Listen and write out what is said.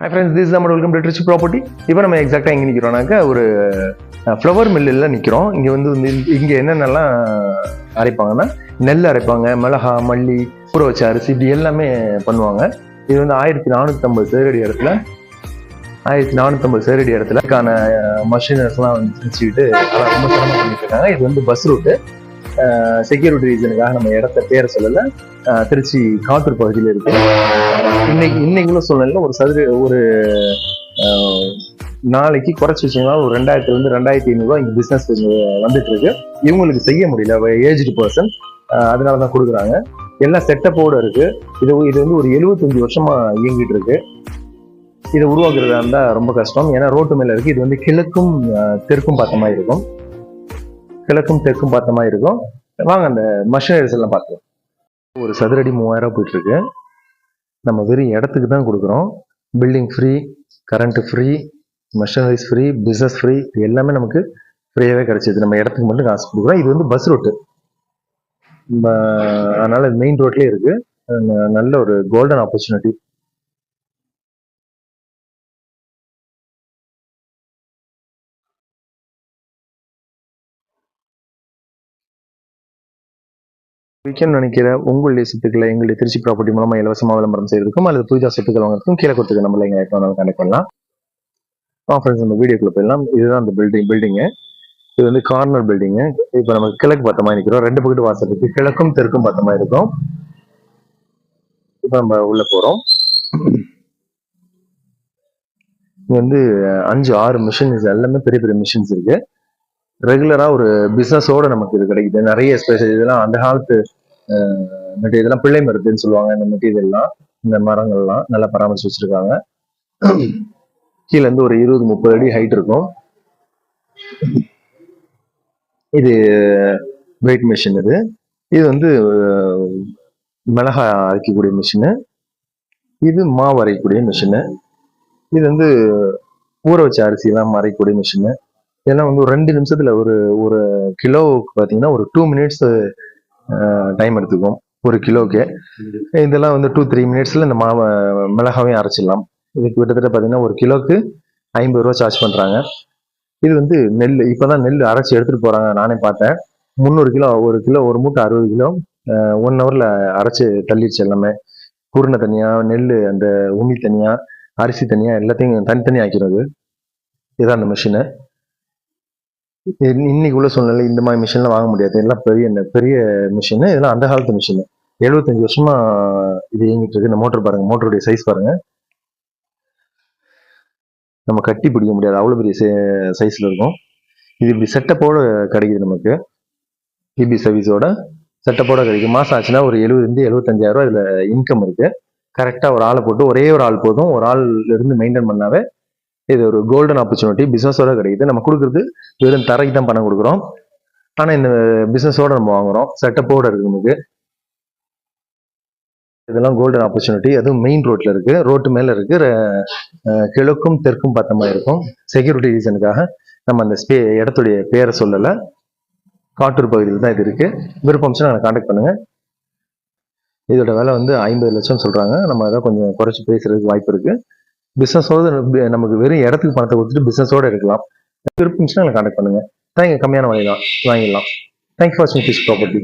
High friends this நம்ம welcome to property இப்போ நம்ம எக்ஸாக்டாக எங்கே நிற்கிறோம்னாக்கா ஒரு ஃப்ளவர் மில்லில் நிற்கிறோம் இங்கே வந்து வந்து இங்கே என்னென்னலாம் அரைப்பாங்கன்னா நெல் அரைப்பாங்க மிளகா மல்லி ஊற வச்ச அரிசி இப்படி எல்லாமே பண்ணுவாங்க. இது வந்து ஆயிரத்தி நானூற்றம்பது சேரடி இடத்துல ஆயிரத்தி நானூற்றம்பது சேரடி இடத்துல இதுக்கான மஷினர்ஸ்லாம் வந்து வச்சுக்கிட்டு அதெல்லாம் ரொம்ப சிரமம் பண்ணிட்டு இருக்காங்க. இது வந்து பஸ் ரூட்டு செக்யூரிட்டி ரீசனுக்காக நம்ம இடத்த பேரை சொல்லலை. அஹ் திருச்சி காத்தூர் பகுதியில் இருக்கு. இன்னைக்கு இன்னைக்கு உள்ள ஒரு சதுர ஒரு நாளைக்கு குறைச்சி வச்சீங்கன்னா ஒரு ரெண்டாயிரத்துல இருந்து ரெண்டாயிரத்தி ஐநூறுரூவா இங்கே பிசினஸ் வந்துட்டு இருக்கு. இவங்களுக்கு செய்ய முடியல. ஏஜ்டு பர்சன் அதனால தான் கொடுக்குறாங்க. எல்லாம் செட்டப்போட இருக்கு. இது இது வந்து ஒரு எழுபத்தஞ்சு வருஷமா இயங்கிட்டு இருக்கு. இதை உருவாக்குறதா இருந்தால் ரொம்ப கஷ்டம். ஏன்னா ரோட்டு மேல இருக்கு. இது வந்து கிழக்கும் தெற்கும் பார்த்த மாதிரி இருக்கும். கிழக்கும் தெற்கும் பார்த்த மாதிரி இருக்கும். வாங்க அந்த மஷினரிஸ் எல்லாம் பார்க்கலாம். ஒரு சதுரடி மூவாயிரம் போயிட்டு இருக்கு நம்ம வெறும் இடத்துக்கு தான் கொடுக்குறோம். Building free current free machineries free business free எல்லாமே நமக்கு ஃப்ரீயாகவே கிடைச்சிது நம்ம இடத்துக்கு மட்டும் காசு கொடுக்குறோம். இது வந்து பஸ் ரூட்டு அதனால மெயின் ரோட்லேயே இருக்கு. நல்ல ஒரு கோல்டன் ஆப்பர்ச்சுனிட்டி விற்கணும்னு நினைக்கிற உங்களுடைய சொத்துக்களை எங்களுடைய திருச்சி ப்ராப்பர்ட்டி மூலமா இலவசமாக விளம்பரம் செய்யறதுக்கும் அல்லது புதிதாக சொத்துக்கள் வாங்குறதுக்கும் கீழே கொடுத்துக்க நம்மள எங்க கனெக்ட் பண்ணலாம். ஃப்ரெண்ட்ஸ் நம்ம வீடியோக்குள்ள போயிடலாம். இதுதான் அந்த பில்டிங் பில்டிங்கு இது வந்து கார்னர் பில்டிங்கு இப்போ நம்ம கிழக்கு பத்தமா நிற்கிறோம் ரெண்டு பக்கத்து வாசல் இருக்கு கிழக்கும் தெற்கும் பார்த்த இருக்கும். இப்போ நம்ம உள்ள போகிறோம் இங்கே வந்து அஞ்சு ஆறு மிஷின்ஸ் எல்லாமே பெரிய பெரிய மிஷின்ஸ் இருக்கு. ரெகுலரா ஒரு பிசினஸோட நமக்கு இது கிடைக்குது. நிறைய ஸ்பெஷல் இதெல்லாம் அந்த காலத்து மெட்டீரியல் பிள்ளை மருத்துன்னு சொல்லுவாங்க. இந்த மெட்டீரியல்லாம் இந்த மரங்கள்லாம் நல்லா பராமரிச்சு வச்சிருக்காங்க. கீழே இருந்து ஒரு இருபது முப்பது அடி ஹைட் இருக்கும். இது வெயிட் மிஷின் இது. இது வந்து மிளகா மிளகாய் அரைக்கக்கூடிய மிஷினு இது மாவு அரைக்கக்கூடிய மிஷினு இது வந்து ஊற வச்ச அரிசியெல்லாம் அரைக்கக்கூடிய மிஷினு இதெல்லாம் வந்து ஒரு ரெண்டு நிமிஷத்துல ஒரு ஒரு கிலோவுக்கு பார்த்தீங்கன்னா ஒரு டூ மினிட்ஸ் டைம் எடுத்துக்கும். ஒரு கிலோக்கு இதெல்லாம் வந்து டூ த்ரீ மினிட்ஸ்ல இந்த மாவை மிளகாவையும் அரைச்சிடலாம். இதுக்கு கிட்டத்தட்ட பார்த்தீங்கன்னா ஒரு கிலோக்கு ஐம்பது ரூபா சார்ஜ் பண்றாங்க. இது வந்து நெல் இப்பதான் நெல் அரைச்சி எடுத்துட்டு போறாங்க. நானே பார்த்தேன். முந்நூறு கிலோ ஒரு கிலோ ஒரு மூட்டை அறுபது கிலோ ஒன் ஹவர்ல அரைச்சு தள்ளிடுச்சு எல்லாமே. குருணை தனியா நெல் அந்த உமி தனியா அரிசி தனியா எல்லாத்தையும் தனித்தனி ஆக்கிறது இதுதான் அந்த மிஷினு இன்னைக்கு உள்ள சூழ்நிலை இந்த மாதிரி மிஷின்லாம் வாங்க முடியாது. எல்லாம் பெரிய பெரிய மிஷின் இதெல்லாம் அந்த காலத்து மிஷின் எழுபத்தஞ்சு வருஷமா இது இயங்கிட்டு இருக்கு. இந்த மோட்டர் பாருங்க மோட்டருடைய சைஸ் பாருங்க. நம்ம கட்டி பிடிக்க முடியாது. அவ்வளோ பெரிய சைஸ்ல இருக்கும். இது இப்படி செட்டப்போட கிடைக்குது நமக்கு. இபி சர்வீஸோட செட்டப்போட கிடைக்கும். மாசம் ஆச்சுன்னா ஒரு எழுபதுலேருந்து எழுபத்தஞ்சாயிரம் ரூபா இதுல இன்கம் இருக்கு. கரெக்டாக ஒரு ஆளை போட்டு ஒரே ஒரு ஆள் போதும். ஒரு ஆள் இருந்து மெயின்டைன் பண்ணாவே இது ஒரு கோல்டன் ஆப்பர்ச்சுனிட்டி பிஸ்னஸோட கிடைக்குது. நம்ம கொடுக்குறது வெறும் தரைக்கு தான் பணம் கொடுக்குறோம். ஆனால் இந்த பிஸ்னஸோட நம்ம வாங்குறோம். செட்டப்போட இருக்கு நமக்கு. இதெல்லாம் கோல்டன் ஆப்பர்ச்சுனிட்டி அதுவும் மெயின் ரோட்ல இருக்கு. ரோட்டு மேல இருக்கு. கிழக்கும் தெற்கும் பார்த்த மாதிரி இருக்கும். செக்யூரிட்டி ரீசனுக்காக நம்ம அந்த ஸ்பே இடத்துடைய பேரை சொல்லலை. காட்டூர் பகுதியில் தான் இது இருக்கு. விருப்பம் நான் கான்டாக்ட் பண்ணுங்க. இதோட விலை வந்து ஐம்பது லட்சம் சொல்றாங்க. நம்ம அதை கொஞ்சம் குறைச்சி பேசுறதுக்கு வாய்ப்பு இருக்கு. பிசினஸோட நமக்கு வெறும் இடத்துக்கு பணத்தை கொடுத்துட்டு பிசினஸோட இருக்கலாம். விருப்பம் கான்டாக்ட் பண்ணுங்க. தேங்க்யூ கம்மியான வழி தான் வாங்கிடலாம். தேங்க்யூ ஃபார் வாட்சிங் திஸ் ப்ராப்பர்ட்டி